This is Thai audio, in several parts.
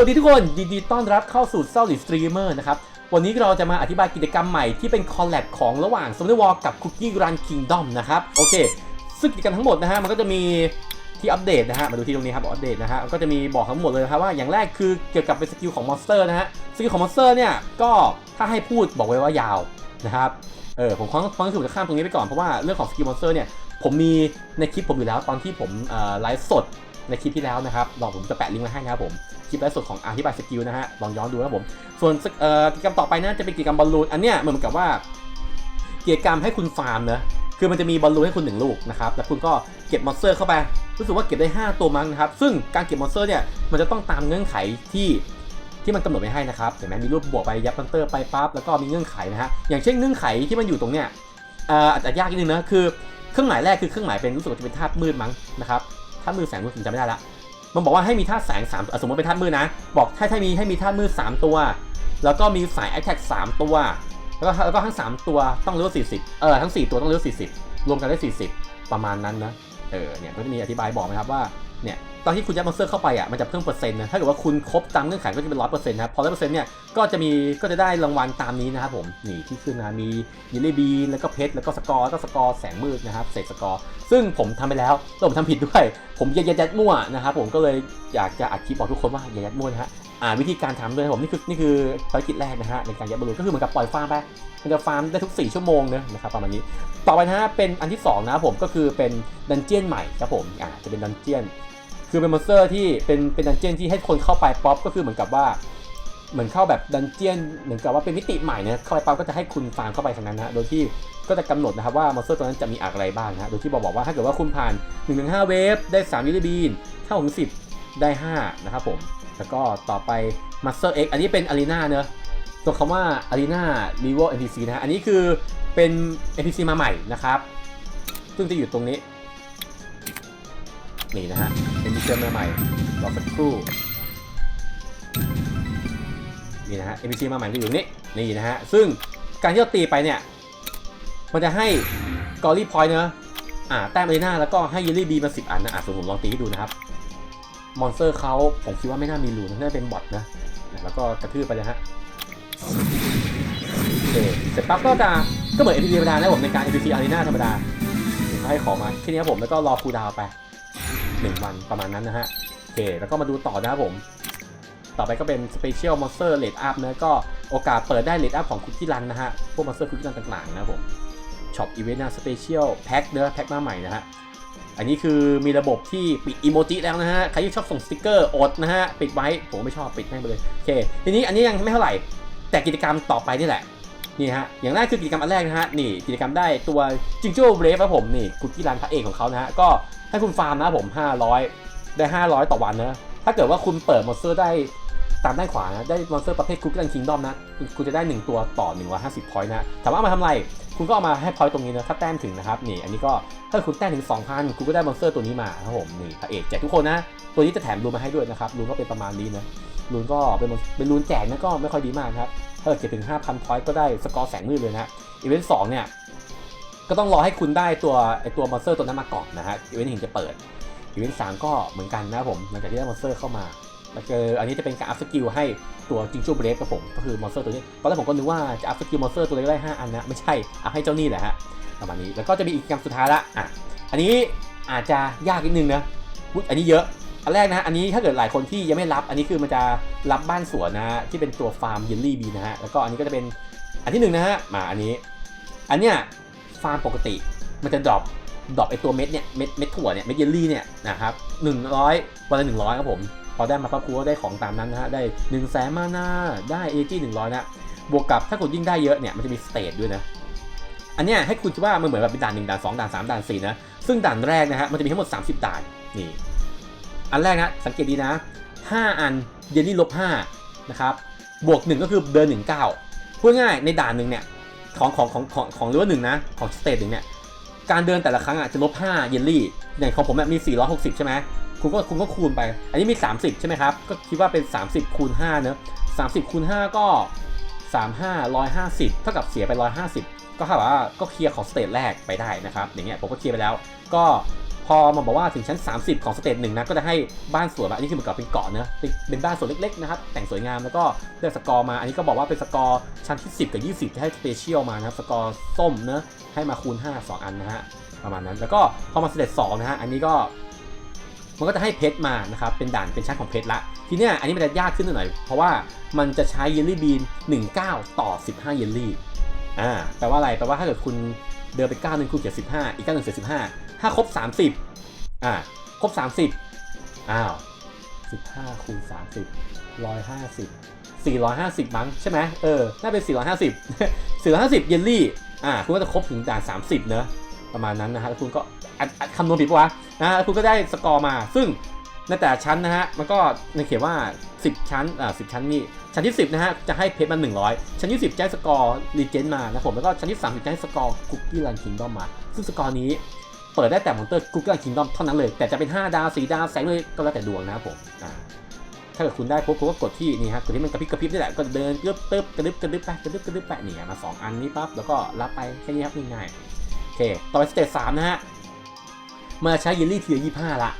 วัสดีทุกคนยินดีต้อนรับเข้าสู่เซาลิสตรีมเมอร์นะครับ วันนี้เราจะมาอธิบายกิจกรรมใหม่ที่เป็นคอลแลบของระหว่าง s u m m e r w a r กับ Cookie Run Kingdom นะครับ โอเค ซึ่งกิจกรรมทั้งหมดนะฮะ มันก็จะมีที่อัปเดตนะฮะ มาดูที่ตรงนี้ครับอัปเดตนะฮะ ก็จะมีบอกทั้งหมดเลยนะครับว่าอย่างแรกคือเกี่ยวกับเป็นสกิลของมอนสเตอร์นะฮะ สกิลของมอนสเตอร์เนี่ยก็ถ้าให้พูดบอกไว้ว่ายาวนะครับเออผมควางควางสึกจะข้ามตรงนี้ไปก่อนเพราะว่าเรื่องของสกิลมอนสเตอร์เนี่ยผมมีในคลิปผมอยู่แล้วตอนที่ผมไลฟ์สด ในคลิปที่แล้วนะครับลองผมจะแปะลิงก์ไว้ให้นะครับผม คลิปลฟ์สดของอธิบายสกิลนะฮะ ลองย้อนดูนะครับผม ส่วนเอ่อกิจกรรมต่อไปนะจะเป็นกิจกรรมบอลลูน อันเนี้ยเหมือนกับว่ากิจกรรมให้คุณฟาร์มนะคือมันจะมีบอลลูนให้คุณหนึ่งลูกนะครับ แล้วคุณก็เก็บมอนสเตอร์เข้าไป รู้สึกว่าเก็บได้ 5 ตัวมั้งนะครับ ซึ่งการเก็บมอนสเตอร์เนี่ย มันจะต้องตามเงื่อนไขที่ที่มันกำหนดไว้ให้นะครับ เห็นไหมมีรูปบวกไปยับมอนสเตอร์ไปปั๊บ แล้วก็มีเงื่อนไขนะฮะ อย่างเช่นเงื่อนไขที่มันอยู่ตรงเนี้ยเอ่ออาจจะยากนิดนึงนะ คือเครื่องหมายแรกคือเครื่องหมายเป็นรู้สึกว่าจะเป็นธาตุมืดมั้งนะครับ ธาตุมืดแสงมืดผมจำไม่ได้ละมันบอกว่าให้มีธาตุแสงสามสมมติเป็นธาตุมืดนะ บอกให้ให้มีให้มีธาตุมืดสามตัว แล้วก็มีสายแอคแท็กสามตัว แล้วก็แล้วก็ทั้งสามตัวต้องเลเวลสี่สิบเออทั้งสี่ตัวต้องเลเวลสี่สิบรวมกันได้สี่สิบประมาณนั้นนะเออเนี่ยก็จะมีอธิบายบอกนะครับว่า เนี่ยตอนที่คุณยัดมอนสเตอร์เข้าไปอะมันจะเพิ่มเปอร์เซ็นต์นะถ้าเกิดว่าคุณครบตามเงื่อนไขก็จะเป็นร้อยเปอร์เซ็นต์นะครับพอร้อยเปอร์เซ็นต์เนี่ยก็จะมีก็จะได้รางวัลตามนี้นะครับผมนี่ที่ขึ้นนะมียิลลี่บีแล้วก็เพชรแล้วก็สกอร์แล้วก็สกอร์แสงมืดนะครับเศษสกอร์ซึ่งผมทำไปแล้วแล้วผมทำผิดด้วย ผมยัดยัดยัดมั่วนะครับผมก็เลยอยากจะอัดคลิปบอกทุกคนว่าอย่ายัดมั่วนะฮะ วิธีการทำด้วยนะครับผมนี่คือนี่คือภารกิจแรกนะฮะในการยัดบอลลูนก็คือเหมือนกับปล่อยฟาร์มไปมันจะฟาร์มได้ทุก 4 ชั่วโมงเนะนะครับประมาณนี้ต่อไปนะฮะเป็นอันที่2นะผมก็คือเป็นดันเจียนใหม่ครับผมอ่าจะเป็นดันเจียนคือเป็นมอนสเตอร์ที่เป็นเป็นดันเจียนที่ให้คนเข้าไปป๊อปก็คือเหมือนกับว่าเหมือนเข้าแบบดันเจียนเหมือนกับว่าเป็นมิติใหม่เนี่ยเข้าไปปั๊บก็จะให้คุณฟาร์มเข้าไปทางนั้นนะโดยที่ก็จะกำหนดนะครับว่ามอนสเตอร์ตัวนั้นจะมีอะไรบ้างนะโดยที่บอกบอกว่าถ้าเกิดว่าคุณผ่าน1นถึงหเวฟได้3ยูริบีนถ้าถึง10 ได้ 5 นะครับผม แล้วก็ต่อไป Master X อันนี้เป็น Arena เนอะตัวคำว่า Arena Level NPC นะฮะอันนี้คือเป็น NPC มาใหม่นะครับ ซึ่งจะอยู่ตรงนี้ นี่นะฮะ NPC มาใหม่รอสักครู่ นี่นะฮะ NPC มาใหม่จะอยู่ตรงนี้ นี่นะฮะ ซึ่งการที่เราตีไปเนี่ย มันจะให้กอรี่พอยต์เนอะอ่าแต้มอารีนาแล้วก็ให้ยิลลี่บีมาสิบอันนะอะสมมติผมลองตีให้ดูนะครับ มอนสเตอร์เขาผมคิดว่าไม่น่ามีรูนน่าจะเป็นบอทนะ แล้วก็กระทืบไปเลยฮะโอเคเสร็จปั๊บก็จะก็เหมือน NPC ธรรมดานะผมในการ NPC Arena ธรรมดาให้ของมาแค่นี้ครับผมแล้วก็รอคูดาวน์ไป 1 วันประมาณนั้นนะฮะโอเคแล้วก็มาดูต่อนะครับผม ต่อไปก็เป็น Special Monster Rate Up นะก็โอกาสเปิดได้ Rate Up ของคุกกี้รันนะฮะพวก Monster คุกกี้รันต่างๆ นะผมช็อปอีเวนต์นะ Special Pack เนื้อแพ็คมาใหม่นะฮะ อันนี้คือมีระบบที่ปิดอีโมจิแล้วนะฮะ ใครที่ชอบส่งสติกเกอร์อดนะฮะ ปิดไว้ ผมไม่ชอบปิดแม่งไปเลย โอเค ทีนี้อันนี้ยังไม่เท่าไหร่ แต่กิจกรรมต่อไปนี่แหละ นี่ฮะ อย่างแรกคือกิจกรรมอันแรกนะฮะ นี่กิจกรรมได้ตัวจิงโจ้เบรฟครับผม นี่คุกกี้รันพระเอกของเขานะฮะ ก็ให้คุณฟาร์มนะผม 500 ได้ 500 ต่อวันนะ ถ้าเกิดว่าคุณเปิดมอนสเตอร์ได้ตามด้านขวานะ ได้มอนสเตอร์ประเภทคุกกี้รันคิงดอมนะ คุณจะได้ 1 ตัวต่อ150พอยต์นะ ถามว่ามาทำอะไร คุณก็เอามาให้พอยต์ตรงนี้นะถ้าแต้มถึงนะครับนี่อันนี้ก็ถ้าคุณแต้มถึง 2,000 คุณก็ได้มอนสเตอร์ตัวนี้มาครับผมนี่พระเอกแจกทุกคนนะ ตัวนี้จะแถมรูนมาให้ด้วยนะครับรูนก็เป็นประมาณนี้นะรูนก็เป็นเป็นรูนแจกนะก็ไม่ค่อยดีมากครับถ้าเกิดเก็บถึง 5,000พอยต์ก็ได้สกอร์แสงมืดเลยนะอีเวนต์สองเนี่ยก็ต้องรอให้คุณได้ตัวไอตัวมอนสเตอร์ตัวนั้นมาก่อนนะฮะอีเวนต์ถึงจะเปิดอีเวนต์สามก็เหมือนกันนะครับผมหลังจากที่ได้มอนสเตอร์เข้ามา แล้วก็อันนี้จะเป็นการอัพสกิลให้ตัวจิงจูเบรฟกับผม ก็คือมอนสเตอร์ตัวนี้ ตอนแรกผมก็นึกว่าจะอัพสกิลมอนสเตอร์ตัวเล็กได้ 5 อันนะ ไม่ใช่ อัพให้เจ้านี่แหละฮะ ประมาณนี้ แล้วก็จะมีอีกกิจกรรมสุดท้ายละอะ อันนี้อาจจะยากนิดนึงนะอุ๊ยอันนี้เยอะ อันแรกนะอันนี้ถ้าเกิดหลายคนที่ยังไม่รับ อันนี้คือมันจะรับบ้านสวนนะฮะ ที่เป็นตัวฟาร์มยิลลี่บีนะฮะ แล้วก็อันนี้ก็จะเป็นอันที่หนึ่งนะฮะ มาอันนี้ อันเนี้ยฟาร์มปกติ มันจะดรอปดรอปไอตัวเม็ดเนี่ย เม็ดเม็ดถั่วเนี่ย เม็ดเยลลี่เนี่ยนะครับหนึ่งร้อยวันละหนึ่งร้อยครับผม พอได้มาปั๊บครูก็ได้ของตามนั้นนะฮะได้หนึ่งแสนมานาได้เอจีหนึ่งร้อยนะบวกกับถ้าคุณยิ่งได้เยอะเนี่ยมันจะมีสเตจด้วยนะอันเนี้ยให้คุณคิดว่ามันเหมือนแบบเป็นด่านหนึ่งด่านสองด่านสามด่านสี่นะซึ่งด่านแรกนะฮะมันจะมีทั้งหมด 30 ด่านนี่อันแรกนะสังเกตดีนะ 5 อันเยลลี่ลบ5นะครับบวก 1 ก็คือเดิน19พูดง่ายในด่านหนึ่งเนี่ยของของของของของเรือว่าหนึ่งนะของสเตจหนึ่งเนี่ยการเดินแต่ละครั้งอะจะลบ5เยลลี่อย่างของผมเนี่ยมี 460 ใช่ไหม คุณก็คุณก็คูณไป อันนี้มี 30 ใช่ไหมครับ ก็คิดว่าเป็น 30คูณ5เนอะ30คูณ5ก็ 35 150 เท่ากับเสียไป 150 ก็เท่ากับว่าก็เคลียร์ของสเตจแรกไปได้นะครับ อย่างเงี้ยผมก็เคลียร์ไปแล้ว ก็พอมาบอกว่าถึงชั้น 30 ของสเตจหนึ่งนะ ก็จะให้บ้านสวยแบบอันนี้คือเหมือนกับเป็นเกาะเนอะเป็นเป็นบ้านสวนเล็กๆนะครับ แต่งสวยงามแล้วก็เลือกสกอร์มา อันนี้ก็บอกว่าเป็นสกอร์ชั้นที่ 10 กับ 20จะให้สเปเชียลมานะครับ สกอร์ส้มเนอะให้มาคูณ 5 2 อันนะฮะ ประมาณนั้น แล้วก็พอมาสเตจ2นะฮะ อันนี้ก็ มันก็จะให้เพชรมานะครับเป็นด่านเป็นชั้นของเพชรละทีเนี้ยอันนี้มันจะยากขึ้นหน่อย เพราะว่ามันจะใช้เยลลี่บีน19 ต่อ 15 เยลลี่อ่าแปลว่าอะไรแปลว่าถ้าเกิดคุณเดินไป9หนึ่งคูณเจ็ดสิบห้าอีก9หนึ่งเจ็ดสิบห้าถ้าครบ 30อ่าครบ 30อ้าว15คูณ30 150 450 มั้งใช่ไหมเออ น่าเป็น 450 450 เยลลี่ อ่า คุณก็จะครบถึงด่าน 30 เนอะ ประมาณนั้นนะฮะแล้วคุณก็คำนวณผิดปะวะนะฮะคุณก็ได้สกอร์มา ซึ่งในแต่ชั้นนะฮะมันก็ในเขียนว่า 10 ชั้นอ่า10ชั้นนี่ชั้นที่ 10นะฮะจะให้เพชรมา100 ชั้นที่ 10จะให้สกอร์รีเจนมานะผมแล้วก็ชั้นที่30จะให้สกอร์คุกกี้รันคิงดอมมา ซึ่งสกอร์นี้เปิดได้แต่มอนเตอร์คุกกี้รันคิงดอมเท่านั้นเลย แต่จะเป็น 5 ดาว4ดาวแสงเลยก็แล้วแต่ดวงนะครับผมอ่าถ้าเกิดคุณได้ปุ๊บคุณก็กดที่นี่ฮะกดที่มันกระพริบกระพริบนี่แหละก็เดินกึ๊บตึ๊บกระดึบกระดึบไปกระดึบกระดึบไปนี่มาสองอันนี้ปั๊บแล้วก็รับไปแค่นี้ครับง่ายๆ เค ต่อไปสเตจสามนะฮะ มาใช้เยลลี่ทีละยี่ห้าละ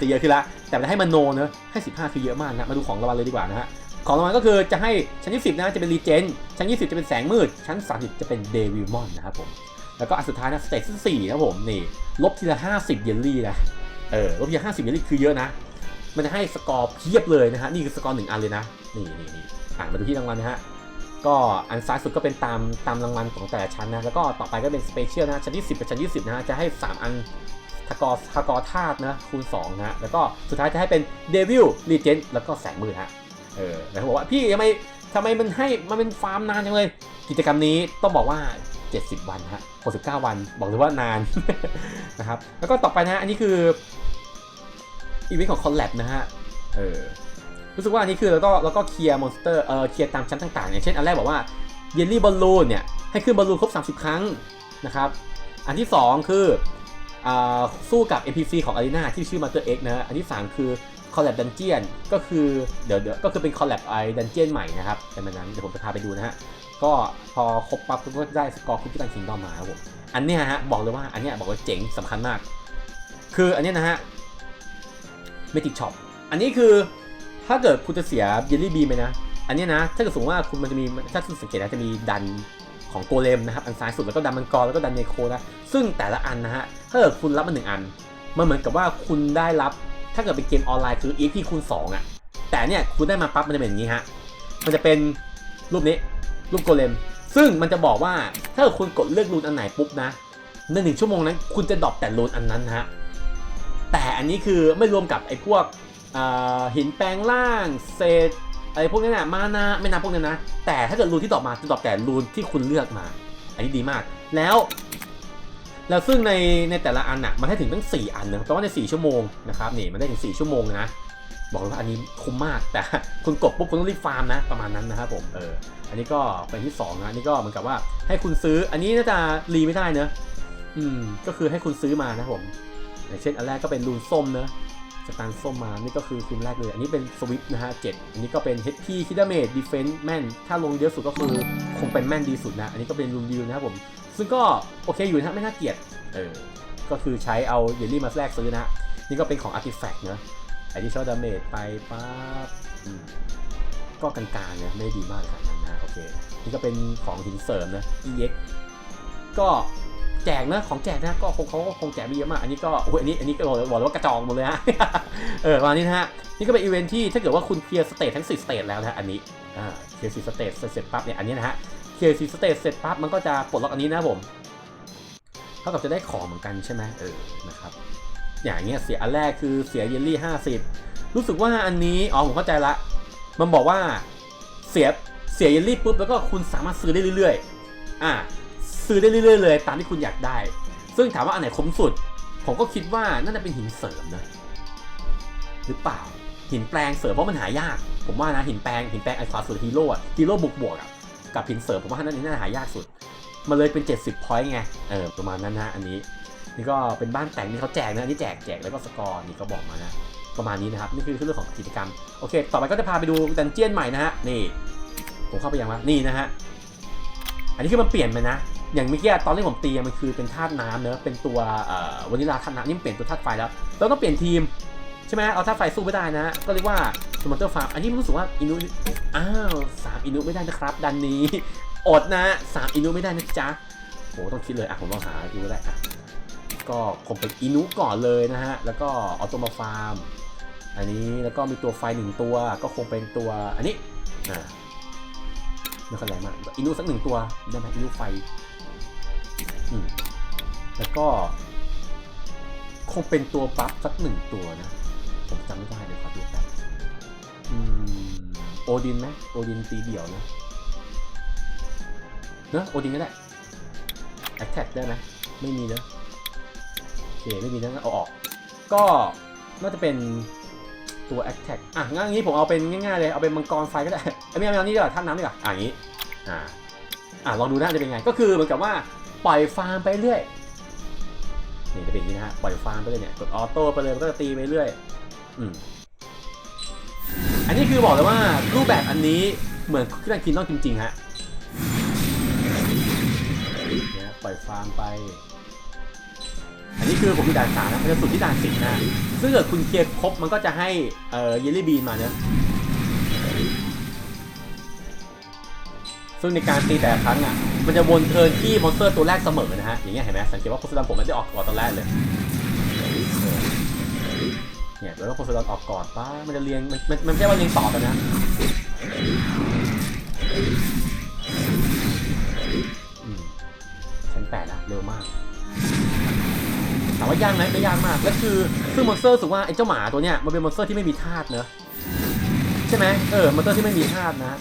จะเยอะขึ้นละ แต่จะให้มันโนเนอะให้15คือเยอะมากนะ มาดูของรางวัลเลยดีกว่านะฮะ ของรางวัลก็คือจะให้ชั้นที่10นะจะเป็นรีเจน ชั้น20จะเป็นแสงมืด ชั้น30จะเป็นเดวิลมอนนะครับผม แล้วก็อันสุดท้ายนะสเตจที่4นะผมนี่ลบทีละ50เยลลี่นะ เออลบทีละ50เยลลี่คือเยอะนะ มันจะให้สกอร์เพียบเลยนะฮะ นี่คือสกอร์หนึ่งอันเลยนะ นี่นี่นี่อ่านมาดูที่รางวัลนะฮะ ก็อันซ้ายสุดก็เป็นตามตามรางวัลของแต่ละชั้นนะ แล้วก็ต่อไปก็เป็นสเปเชียลนะชั้นที่ 10กับชั้นที่10นะฮะจะให้ 3 อันทากอร์ทกอธาตุนะคูณ2นะฮะแล้วก็สุดท้ายจะให้เป็นเดวิลรีเจนแล้วก็แสงมืดฮะเออแล้วเขาบอกว่าพี่ทำไมทำไมมันให้มันเป็นฟาร์มนานจังเลย กิจกรรมนี้ต้องบอกว่า 70 วันฮะ69 วันบอกเลยว่านานนะครับแล้วก็ต่อไปนะฮะอันนี้คืออีเวนต์ของคอลแลบนะฮะเออ รู้สึกว่าอันนี้คือเราก็เราก็เคลียร์มอนสเตอร์เออเคลียร์ตามชั้นต่างๆอย่างเช่นอันแรกบอกว่าเยลลี่บอลลูนเนี่ยให้ขึ้นบอลลูนครบ 30 ครั้งนะครับอันที่ 2 คืออ่าสู้กับ NPC ของ Arena ที่ชื่อ Master X นะฮะอันที่ 3 คือ Collab Dungeon ก็คือเดี๋ยวเดี๋ยวก็คือเป็น Collab ไอ้ Dungeon ใหม่นะครับเป็นแบบนั้นเดี๋ยวผมจะพาไปดูนะฮะก็พอครบปั๊บก็ได้สกอร์คุกกี้ตันคิงดอมมาครับผมอันเนี้ยฮะบอกเลยว่าอันเนี้ยบอกว่าเจ๋งสำคัญมาก คืออันเนี้ยนะฮะเมติกช็อปอันนี้คือ ถ้าเกิดคุณจะเสียเยลลี่บีไปนะ อันนี้นะ ถ้าเกิดสมมติว่าคุณมันจะมี ถ้าคุณสังเกตนะจะมีดันของโกเลมนะครับ อันซ้ายสุดแล้วก็ดันมังกรแล้วก็ดันเนโคนะ ซึ่งแต่ละอันนะฮะ ถ้าเกิดคุณรับมาหนึ่งอัน มันเหมือนกับว่าคุณได้รับ ถ้าเกิดเป็นเกมออนไลน์คือ EP คูณ2อะ แต่เนี่ยคุณได้มาปั๊บมันจะเป็นอย่างนี้ฮะ มันจะเป็นรูปนี้ รูปโกเลม ซึ่งมันจะบอกว่า ถ้าเกิดคุณกดเลือกรูนอันไหนปุ๊บนะ ในหนึ่งชั่วโมงนั้น คุณจะดรอปแต่รูนอันนั้นฮะ แต่อันนี้คือไม่รวมกับไอ้พวก หินแปลงร่างเศษอะไรพวกนี้นะมานาไม่นับพวกนั้นะ แต่ถ้าเกิดรูนที่ดรอปมาจะดรอปแต่รูนที่คุณเลือกมา อันนี้ดีมาก แล้ว แล้วซึ่งในในแต่ละอันน่ะมันให้ถึงตั้ง 4 อันนะแปลว่าใน 4 ชั่วโมงนะครับนี่มันได้ถึง 4 ชั่วโมงนะบอกเลยว่าอันนี้คุ้มมากแต่คุณกดปุ๊บคุณต้องรีบฟาร์มนะประมาณนั้นนะครับผมเอออันนี้ก็เป็นที่2นะอันนี้ก็เหมือนกับว่าให้คุณซื้ออันนี้น่าจะรีไม่ได้เนอะอืมก็คือให้คุณซื้อมานะผมอย่างเช่นอันแรกก็เป็นรูนส้มเนอะ สตาร์ส้มมา นี่ก็คือคุณแรกเลย อันนี้เป็นสวิปนะฮะเจ็ดอันนี้ก็เป็น HP คิดาเมจดีเฟน s ์แม่น ถ้าลงเยอะสุดก็คือคงเป็นแม่นดีสุดนะ อันนี้ก็เป็นรูนดิวนะครับผม ซึ่งก็โอเคอยู่นะไม่น่าเกลียด เออ ก็คือใช้เอาเยลลี่มาแลกซื้อนะ นี่ก็เป็นของ Artifact เนะ Additional Damage ไปปั๊บก็กลางๆเนี่ยไม่ดีมากขนาดนั้นนะโอเค นี่ก็เป็นของหินเสริมนะ EX ก็ แจกนะของแจกนะก็คงเขาก็คงแจกไม่เยอะมากอันนี้ก็โอ้ยอันนี้อันนี้ก็บอกเลยว่ากระจองหมดเลยฮะเออประมาณนี้นะฮะนี่ก็เป็นอีเวนท์ที่ถ้าเกิดว่าคุณเคลียร์สเตจทั้ง4สเตจแล้วนะอันนี้อ่าเคลียร์4สเตจเสร็จปั๊บเนี่ยอันนี้นะฮะเคลียร์4สเตจเสร็จปั๊บมันก็จะปลดล็อกอันนี้นะผมเท่ากับจะได้ของเหมือนกันใช่ไหมเออนะครับอย่างเงี้ยเสียอันแรกคือเสียเยลลี่50รู้สึกว่าอันนี้อ๋อผมเข้าใจละ มันบอกว่าเสียเสียเยลลี่ปุ๊บแล้วก็คุณสามารถซื้อได้เรื่อยๆ อ่า ซื้อได้เรื่อยๆเลย ตามที่คุณอยากได้ ซึ่งถามว่าอันไหนคุ้มสุด ผมก็คิดว่าน่าจะเป็นหินเสริมนะ หรือเปล่า หินแปลงเสริมเพราะมันหายาก ผมว่านะหินแปลงหินแปลงไอคอสุดฮีโร่อะฮีโร่บุกบวกอะกับหินเสริมผมว่านั่นนี่น่าหายากสุด มันเลยเป็น 70พอยต์ไง เออประมาณนั้นนะอันนี้นี่ก็เป็นบ้านแต่งนี่เขาแจกนะอันนี้แจกแจกแล้วก็สกอร์นี่ก็บอกมานะ ประมาณนี้นะครับนี่คือเรื่องของกิจกรรมโอเค ต่อไปก็จะพาไปดูดันเจียนใหม่นะฮะนี่ ผมเข้าไปยังวะนี่นะฮะอันนี้คือมันเปลี่ยนไปนะ อย่างเมื่อกี้ตอนที่ผมตีมันคือเป็นธาตุน้ำเนอะเป็นตัววานิลาธาตุน้ำนี่มเปลี่ยนตัวธาตุไฟแล้วเราต้องเปลี่ยนทีมใช่ไหมเอาธาตุไฟสู้ไม่ได้นะ ก็เรียกว่าสมอนเตอร์ฟาร์มอันนี้รู้สึกว่าอินุอ้าวสามอินุไม่ได้นะครับ ดันนี้อดนะสามอินุไม่ได้นะจ๊ะโหต้องคิดเลยอะผมลองหาดูก็ได้อะก็คงเป็นอินุก่อนเลยนะฮะแล้วก็เอาตัวมาฟาร์มอันนี้แล้วก็มีตัวไฟหนึ่งตัวก็คงเป็นตัวอันนี้อ่าไม่ค่อยแรงมากอินุสักหนึ่งตัวได้ไหมอินุไฟ แล้วก็ คงเป็นตัวบัฟสักหนึ่งตัวนะ ผมจำไม่ได้เดี๋ยวขอดูแป๊บโอดินไหมโอดินตีเดี่ยวนะเนอะโอดินก็ได้แอคแท็กได้ไหมไม่มีเนอะโอเคไม่มีนะเอาออก ก็น่าจะเป็นตัว a t t a c k อะงั้นอย่างนี้ผมเอาเป็นง่ายๆเลย เอาเป็นมังกรไฟก็ได้เอ้ยไม่เอาไม่เอานี่ดีกว่าท่าน้ำดีกว่าอะอย่างนี้ อ่าอะลองดูนะจะเป็นไง ก็คือเหมือนกับว่าปล่อยฟาร์มไปเรื่อย นี่จะเป็นอย่างนี้นะฮะปล่อยฟาร์มไปเลยเนี่ยกดออโต้ไปเลยมันก็จะตีไปเรื่อยอืมอันนี้คือบอกเลยว่ารูปแบบอันนี้เหมือนเครื่องคินต้องจริงๆฮะเนี่ยปล่อยฟาร์มไป อันนี้คือผมมีด่านสามนะมันจะสุดที่ด่านสิบนะซึ่งเกิดคุณเคลียร์ครบมันก็จะให้เอ่อเยลลี่บีนมาเนอะ ซึ่งในการตีแต่ละครั้งอะมันจะวนเทิร์นที่มอนสเตอร์ตัวแรกเสมอนะฮะอย่างเงี้ยเห็นไหมสังเกตว่าโพสต์ดอนผมไม่ได้ออกก่อนตอนแรกเลยเนี่ยแล้วโพสต์ดอนออกก่อนป้ามันจะเรียงมันมันไม่ใช่ว่าเรียงต่อกันนะชั้นแปดละเร็วมากถามว่ายากไหมไม่ยากมากแล้วคือซึ่งมอนสเตอร์สึกว่าไอ้เจ้าหมาตัวเนี้ยมันเป็นมอนสเตอร์ที่ไม่มีธาตุเนอะใช่ไหมเออมอนสเตอร์ที่ไม่มีธาตุนะ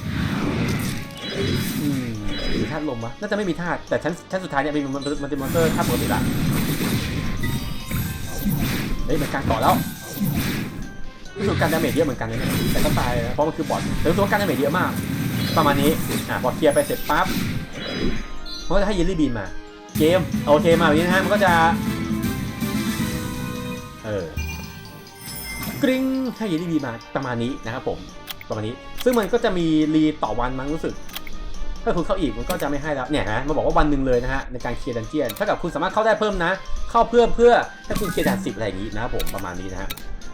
มีธาตุลมปะน่าจะไม่มีธาตุแต่ชั้นชั้นสุดท้ายเนี่ยเป็นมันมันเป็นมอนสเตอร์ธาตุปกติละเฮ้ยมือนการเกาะแล้วรู้สึกการดาเมจเยอะเหมือนกันนะเนี่ยแต่ก็ตายเพราะมันคือบอทแต่รู้สึกว่าการดาเมจเยอะมาก ประมาณนี้อะพอเคลียร์ไปเสร็จปั๊บมันก็จะให้เยลลี่บีนมา เกมโอเคมาแบบนี้นะฮะมันก็จะเออกริ๊งให้เยลลี่บีมาประมาณนี้นะครับผมประมาณนี้ ซึ่งมันก็จะมีรีต่อวันมั้งรู้สึก ถ้าคุณเข้าอีกมันก็จะไม่ให้แล้วเนี่ยนะมันบอกว่าวันหนึ่งเลยนะฮะในการเคลียร์ดันเจียนถ้ากับคุณสามารถเข้าได้เพิ่มนะ เข้าเพื่อเพื่อให้คุณเคลียร์ด่านสิบอะไรอย่างนี้นะผมประมาณนี้นะฮะ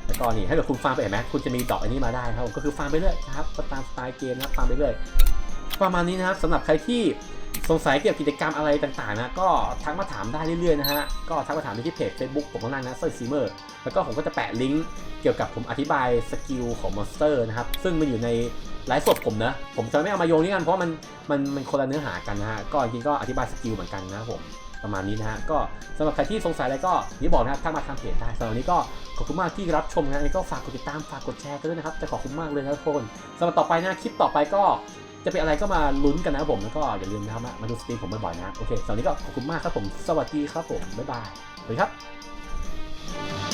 แล้วก็นี่ถ้าเกิดคุณฟาร์มไปเห็นไหมคุณจะมีดอกอันนี้มาได้ครับก็คือฟาร์มไปเรื่อยนะครับก็ตามสไตล์เกมนะครับฟาร์มไปเรื่อยประมาณนี้นะครับสำหรับใครที่สงสัยเกี่ยวกับกิจกรรมอะไรต่างๆนะก็ทักมาถามได้เรื่อยๆนะฮะก็ทักมาถามที่เพจ Facebook ผมข้างล่างนะเซอร์ซีเมอร์แล้วก็ผมก็จะแปะลิงก์เกี่ยวกับผมอธิบายสกิลของมอนสเตอร์นะครับซึ่งมันอยู่ใน ไลฟ์สดผมนะ ผมจะไม่เอามาโยงนี่กันเพราะมันมันมันคนละเนื้อหากันนะฮะก็จริงก็อธิบายสกิลเหมือนกันนะครับผมประมาณนี้นะฮะก็สำหรับใครที่สงสัยอะไรก็อย่างที่บอกนะครับทักมาทางเพจได้สำหรับนี้ก็ขอบคุณมากที่รับชมนะยังก็ฝากกดติดตามฝากกดแชร์กันด้วยนะครับจะขอบคุณมากเลยนะทุกคนสำหรับต่อไปนะคลิปต่อไปก็จะเป็นอะไรก็มาลุ้นกันนะครับผมแล้วก็อย่าลืมนะครับมาดูสตรีมผมบ่อยๆนะโอเคสำหรับนนี้ก็ขอบคุณมากครับผม สวัสดีครับผมบ๊ายบายสวัสดีครับ